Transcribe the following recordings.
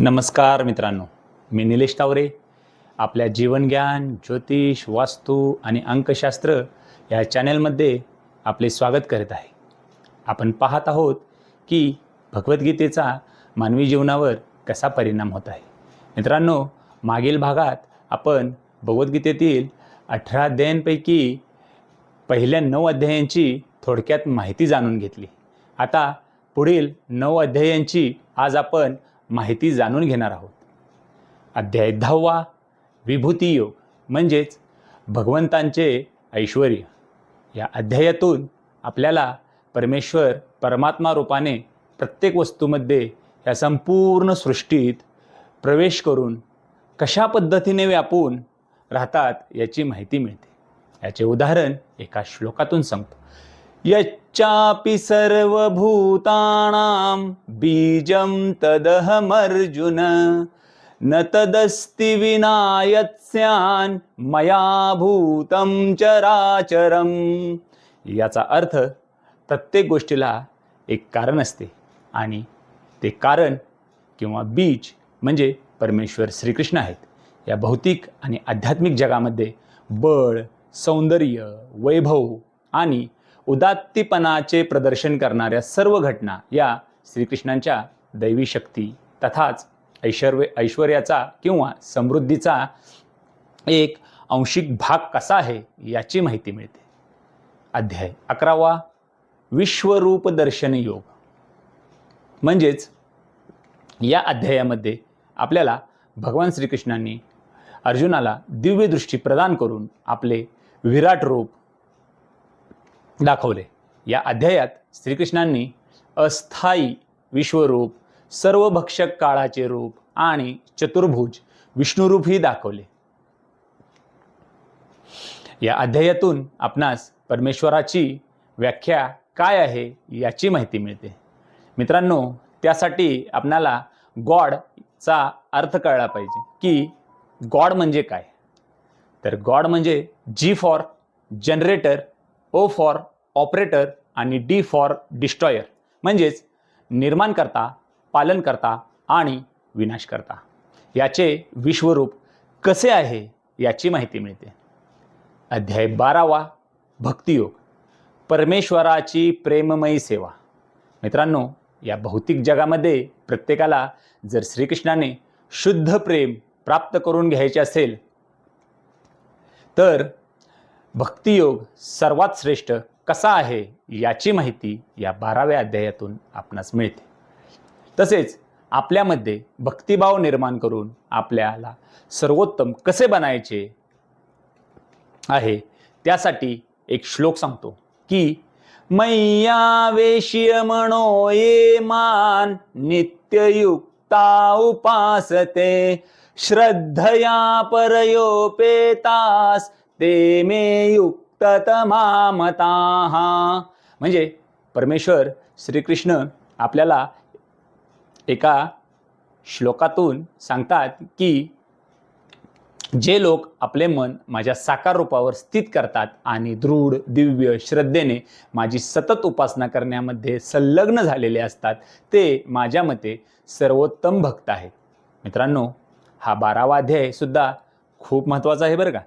नमस्कार मित्रांनो मी निलेश तावरे. आपल्या जीवनज्ञान ज्योतिष वास्तू आणि अंकशास्त्र या चॅनेलमध्ये आपले स्वागत करत आहे. आपण पाहत आहोत की भगवद्गीतेचा मानवी जीवनावर कसा परिणाम होत आहे. मित्रांनो मागील भागात आपण भगवद्गीतेतील अठरा अध्यायांपैकी पहिल्या नऊ अध्यायांची थोडक्यात माहिती जाणून घेतली. आता पुढील नऊ अध्यायांची आज आपण माहिती जाणून घेणार आहोत. अध्याय दहावा विभूती योग म्हणजेच भगवंतांचे ऐश्वर या अध्यायातून आपल्याला परमेश्वर परमात्मा रूपाने प्रत्येक वस्तूमध्ये या संपूर्ण सृष्टीत प्रवेश करून कशा पद्धतीने व्यापून राहतात याची माहिती मिळते. याचे उदाहरण एका श्लोकातून सांगतो. यच्चापि सर्वभूतानां बीजं तदहमर्जुन। न तदस्ति विना यत्स्यान् मया भूतं चराचरम। याचा अर्थ प्रत्येक गोष्टीला एक कारण असते आणि ते कारण किंवा बीज म्हणजे परमेश्वर श्रीकृष्ण आहेत. या भौतिक आणि आध्यात्मिक जगामध्ये बळ सौंदर्य वैभव आणि उदात्तीपणाचे प्रदर्शन करणाऱ्या सर्व घटना या श्रीकृष्णांच्या दैवी शक्ती तथाच ऐश्वर ऐश्वर्याचा किंवा समृद्धीचा एक अंशिक भाग कसा आहे याची माहिती मिळते. अध्याय अकरावा विश्वरूप दर्शन योग. म्हणजेच या अध्यायामध्ये आपल्याला भगवान श्रीकृष्णांनी अर्जुनाला दिव्यदृष्टी प्रदान करून आपले विराट रूप दाखवले. या अध्यायात श्रीकृष्णांनी अस्थायी विश्वरूप सर्वभक्षक काळाचे रूप आणि चतुर्भुज विष्णुरूपही दाखवले. या अध्यायातून आपणास परमेश्वराची व्याख्या काय आहे याची माहिती मिळते. मित्रांनो त्यासाठी आपणाला गॉडचा अर्थ कळला पाहिजे की गॉड म्हणजे काय? तर गॉड म्हणजे G for generator O for operator आणि डी फॉर डिस्ट्रॉयर म्हणजेच निर्माणकर्ता पालनकर्ता आणि विनाशकर्ता. याचे विश्वरूप कसे आहे याची माहिती मिळते. अध्याय बारावा भक्तियोग. परमेश्वराची प्रेममयी सेवा. मित्रांनो या भौतिक जगामध्ये प्रत्येकाला जर श्रीकृष्णाने शुद्ध प्रेम प्राप्त करून घ्यायचे असेल तर भक्तियोग सर्वात श्रेष्ठ कसा आहे याची माहिती या बाराव्या अध्यायातून आपणास मिळते. तसेच आपल्यामध्ये भक्तिभाव निर्माण करून आपल्याला सर्वोत्तम कसे बनायचे आहे त्यासाठी एक श्लोक सांगतो की मैया वेश्य म्हणो ये मान नित्ययुक्ता उपासते श्रद्धया परयोपेतास ते मे युक्त तमामता म्हणजे परमेश्वर श्रीकृष्ण आपल्याला एका श्लोकातून सांगतात की जे लोक आपले मन माझ्या साकार रूपावर स्थित करतात आणि दृढ दिव्य श्रद्धेने माझी सतत उपासना करण्यामध्ये संलग्न झालेले असतात ते माझ्या मते सर्वोत्तम भक्त आहेत. मित्रांनो हा बारावा अध्याय सुद्धा खूप महत्त्वाचा आहे बरं का?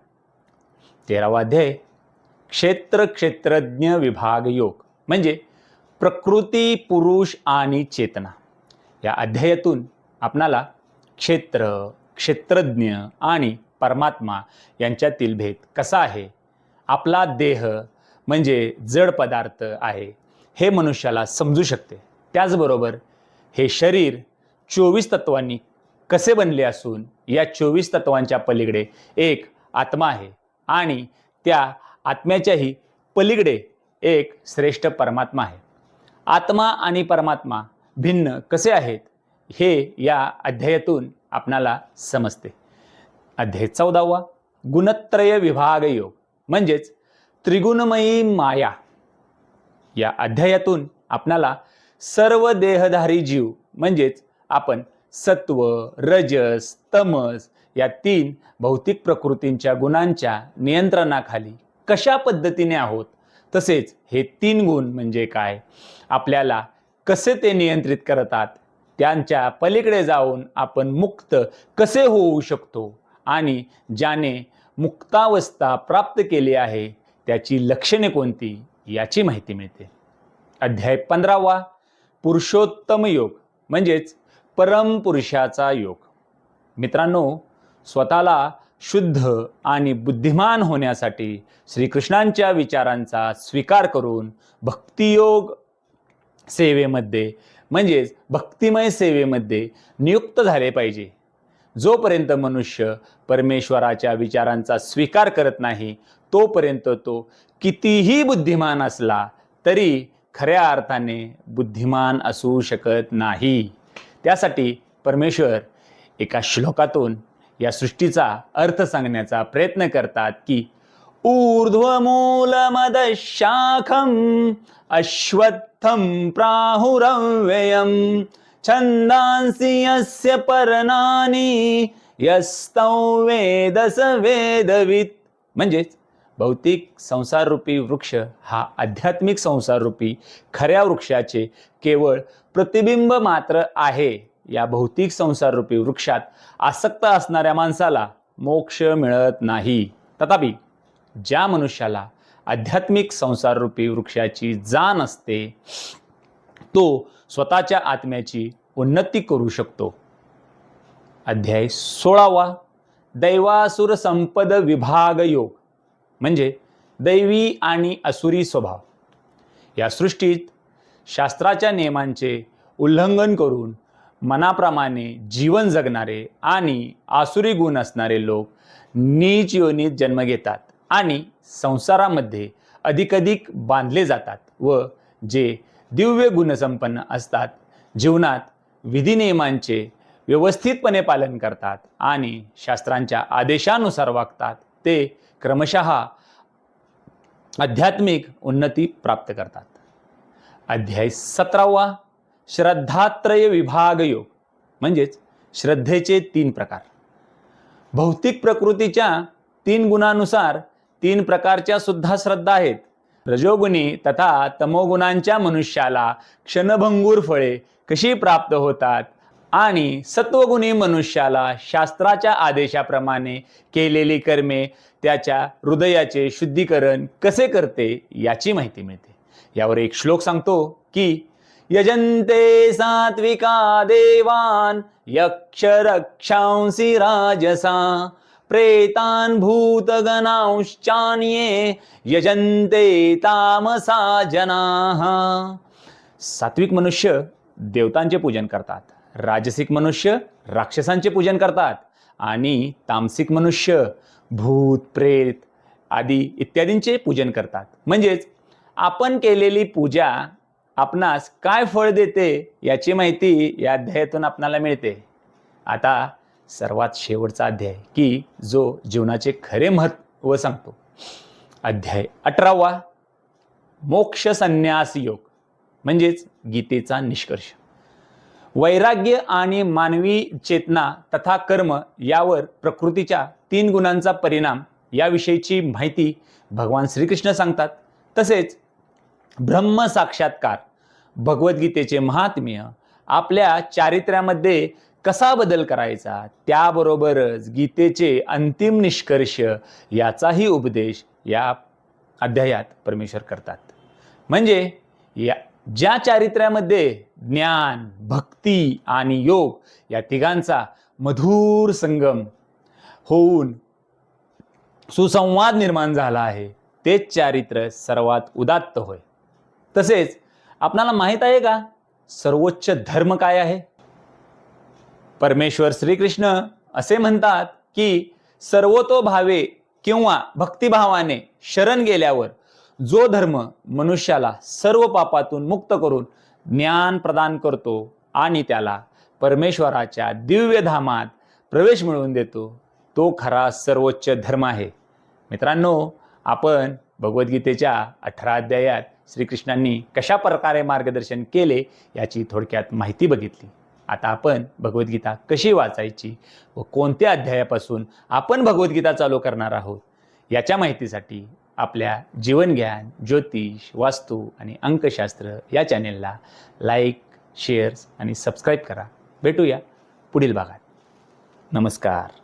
तेरावा अध्याय क्षेत्र क्षेत्रज्ञ विभाग योग. म्हणजे प्रकृती पुरुष आणि चेतना. या अध्यायातून आपणाला क्षेत्र क्षेत्रज्ञ आणि परमात्मा यांच्यातील भेद कसा आहे? आपला देह म्हणजे जड पदार्थ आहे हे मनुष्याला समजू शकते. त्याचबरोबर हे शरीर चोवीस तत्वांनी कसे बनले असून या चोवीस तत्वांच्या पलीकडे एक आत्मा आहे आणि त्या आत्म्याच्याही पलीकडे एक श्रेष्ठ परमात्मा आहे. आत्मा आणि परमात्मा भिन्न कसे आहेत हे या अध्यायातून आपणाला समजते. अध्याय चौदावा गुणत्रय विभाग योग म्हणजेच त्रिगुणमयी माया. या अध्यायातून आपणाला सर्व देहधारी जीव म्हणजेच आपण सत्व रजस तमस या तीन भौतिक प्रकृतींच्या गुणांच्या नियंत्रणाखाली कशा पद्धतीने आहोत? तसेच हे तीन गुण म्हणजे काय? आपल्याला कसे ते नियंत्रित करतात त्यांच्या पलीकडे जाऊन आपण मुक्त कसे होऊ शकतो? आणि ज्याने मुक्तावस्था प्राप्त केली आहे त्याची लक्षणे कोणती? याची माहिती मिळते. अध्याय पंधरावा पुरुषोत्तम योग म्हणजेच परमपुरुषाचा योग. मित्रांनो स्वतःला शुद्ध आणि बुद्धिमान होण्यासाठी श्रीकृष्णांच्या विचारांचा स्वीकार करून भक्तियोग सेवेमध्ये म्हणजेच भक्तिमय सेवेमध्ये नियुक्त झाले पाहिजे. जोपर्यंत मनुष्य परमेश्वराच्या विचारांचा स्वीकार करत नाही तोपर्यंत तो कितीही बुद्धिमान असला तरी खऱ्या अर्थाने बुद्धिमान असू शकत नाही. त्यासाठी परमेश्वर एका श्लोकातून या सृष्टीचा अर्थ सांगण्याचा प्रयत्न करतात की ऊर्ध्वमूलमदशाखम अश्वत्थं प्राहुरव्ययम छंदांसी यस्य पर्णानि यस्तौ वेदस वेदवित। म्हणजेच भौतिक संसाररूपी वृक्ष हा आध्यात्मिक संसाररूपी खऱ्या वृक्षाचे केवळ प्रतिबिंब मात्र आहे. या भौतिक संसाररूपी वृक्षात आसक्त असणाऱ्या माणसाला मोक्ष मिळत नाही. तथापि ज्या मनुष्याला आध्यात्मिक संसाररूपी वृक्षाची जाण असते तो स्वतःच्या आत्म्याची उन्नती करू शकतो. अध्याय सोळावा. दैवासुर संपद विभाग योग. म्हणजे दैवी आणि असुरी स्वभाव. या सृष्टीत शास्त्राच्या नियमांचे उल्लंघन करून मनाप्रमाणे जीवन जगणारे आणि आसुरी गुण असणारे लोक नीच योनीत जन्म घेतात आणि संसारामध्ये अधिकाधिक बांधले जातात व जे दिव्य गुणसंपन्न असतात जीवनात विधिनियमांचे व्यवस्थितपणे पालन करतात आणि शास्त्रांच्या आदेशानुसार वागतात ते क्रमशः आध्यात्मिक उन्नती प्राप्त करतात. अध्याय सतरावा श्रद्धात्रय विभाग योग म्हणजेच श्रद्धेचे तीन प्रकार. भौतिक प्रकृतीच्या तीन गुणानुसार तीन प्रकारच्या सुद्धा श्रद्धा आहेत. रजोगुणी तथा तमोगुणांच्या मनुष्याला क्षणभंगूर फळे कशी प्राप्त होतात आणि सत्वगुणी मनुष्याला शास्त्राच्या आदेशाप्रमाणे केलेली कर्मे त्याच्या हृदयाचे शुद्धीकरण कसे करते याची माहिती मिळते. यावर एक श्लोक सांगतो की यजन्ते सात्विका देवान यक्षरक्षांसि राजसा प्रेतान भूतगणांश्चान्ये यजन्ते तामसा जनाः। सात्विक मनुष्य देवतांचे पूजन करतात राजसिक मनुष्य राक्षसांचे पूजन करतात आणि तामसिक मनुष्य भूत प्रेत आदी इत्यादींचे पूजन करतात. म्हणजेच आपण केलेली पूजा आपणास काय फळ देते याची माहिती या अध्यायातून आपणाला मिळते. आता सर्वात शेवटचा अध्याय की जो जीवनाचे खरे महत्त्व सांगतो. अध्याय अठरावा मोक्ष संन्यास योग म्हणजेच गीतेचा निष्कर्ष. वैराग्य आणि मानवी चेतना तथा कर्म यावर प्रकृतीच्या तीन गुणांचा परिणाम याविषयीची माहिती भगवान श्रीकृष्ण सांगतात. तसेच ब्रह्म साक्षात्कार भगवद्गीतेचे महात्म्य आपल्या चारित्र्यामध्ये कसा बदल करायचा? त्याबरोबरच गीतेचे अंतिम निष्कर्ष याचाही उपदेश या अध्यायात परमेश्वर करतात. म्हणजे या ज्या चारित्र्यामध्ये ज्ञान भक्ती आणि योग या तिघांचा मधुर संगम होऊन सुसंवाद निर्माण झाला आहे तेच चारित्र्य सर्वात उदात्त होय. तसेच आपणाला माहीत आहे का? सर्वोच्च धर्म काय आहे? परमेश्वर श्रीकृष्ण असे म्हणतात की सर्वतोभावे किंवा भक्तिभावाने शरण गेल्यावर जो धर्म मनुष्याला सर्व पापातून मुक्त करून ज्ञान प्रदान करतो आणि त्याला परमेश्वराच्या दिव्य धामात प्रवेश मिळवून देतो तो खरा सर्वोच्च धर्म आहे. मित्रांनो आपण भगवद्गीतेच्या अठरा अध्यायात श्रीकृष्णांनी कशा प्रकारे मार्गदर्शन केले याची थोडक्यात माहिती बघितली. आता आपण भगवद्गीता कशी वाचायची व कोणत्या अध्यायापासून आपण भगवद्गीता चालू करणार आहोत याच्या माहितीसाठी आपल्या जीवनज्ञान ज्योतिष वास्तू आणि अंकशास्त्र या चॅनेलला लाईक शेअर्स आणि सबस्क्राईब करा. भेटूया पुढील भागात. नमस्कार.